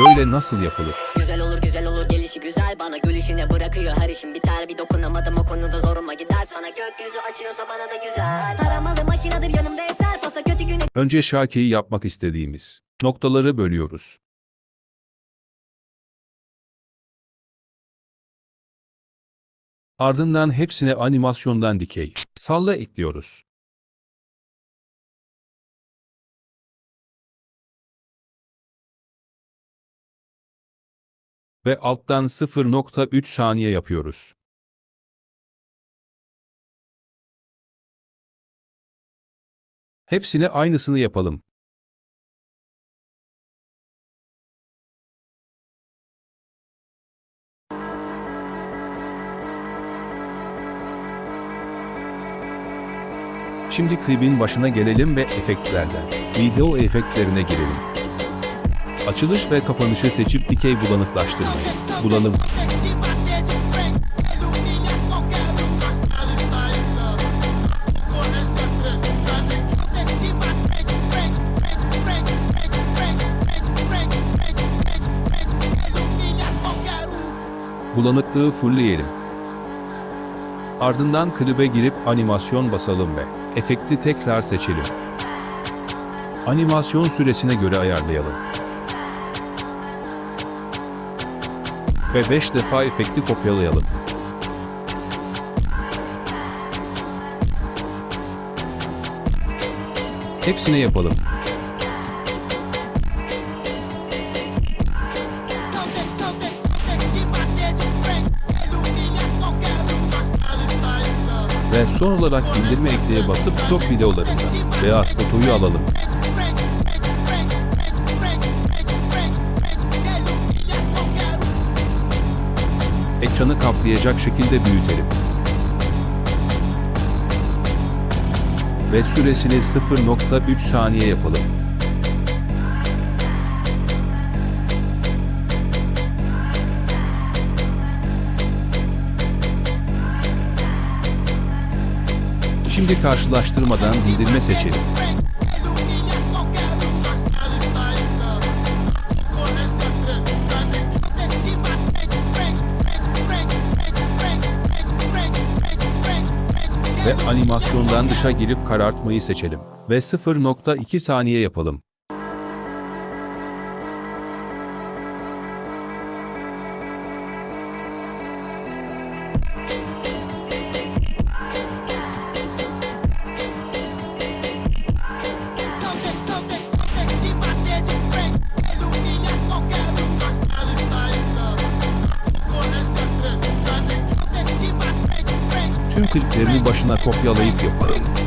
Böyle nasıl yapılır? Güzel olur güzel olur. Gelişi güzel. Bana gülüşüne bırakıyor her işim. Biter Bir dokunamadım. O konuda zoruma gider. Sana gökyüzü açıyorsa bana da güzel. Taramalı makinedir yanımda eser. Pasa kötü güne Önce Şaki'yi yapmak istediğimiz noktaları bölüyoruz. Ardından hepsine animasyondan dikey, salla ekliyoruz. Ve alttan 0.3 saniye yapıyoruz. Hepsine aynısını yapalım. Şimdi klibin başına gelelim ve efektlerden video efektlerine girelim. Açılış ve kapanışı seçip dikey bulanıklaştırmayı bulalım. Bulanıklığı fullleyelim. Ardından klibe girip animasyon basalım ve efekti tekrar seçelim. Animasyon süresine göre ayarlayalım. Ve 5 defa efekti kopyalayalım. Hepsine yapalım. Ve son olarak indirme ekleye basıp stok videolarında beyaz fotoyu alalım. Ekranı kaplayacak şekilde büyütelim. Ve süresini 0.3 saniye yapalım. Şimdi karşılaştırmadan bildirme seçelim. Ve animasyondan dışa girip karartmayı seçelim. Ve 0.2 saniye yapalım. Tüm kliplerini başına kopyalayıp yapalım.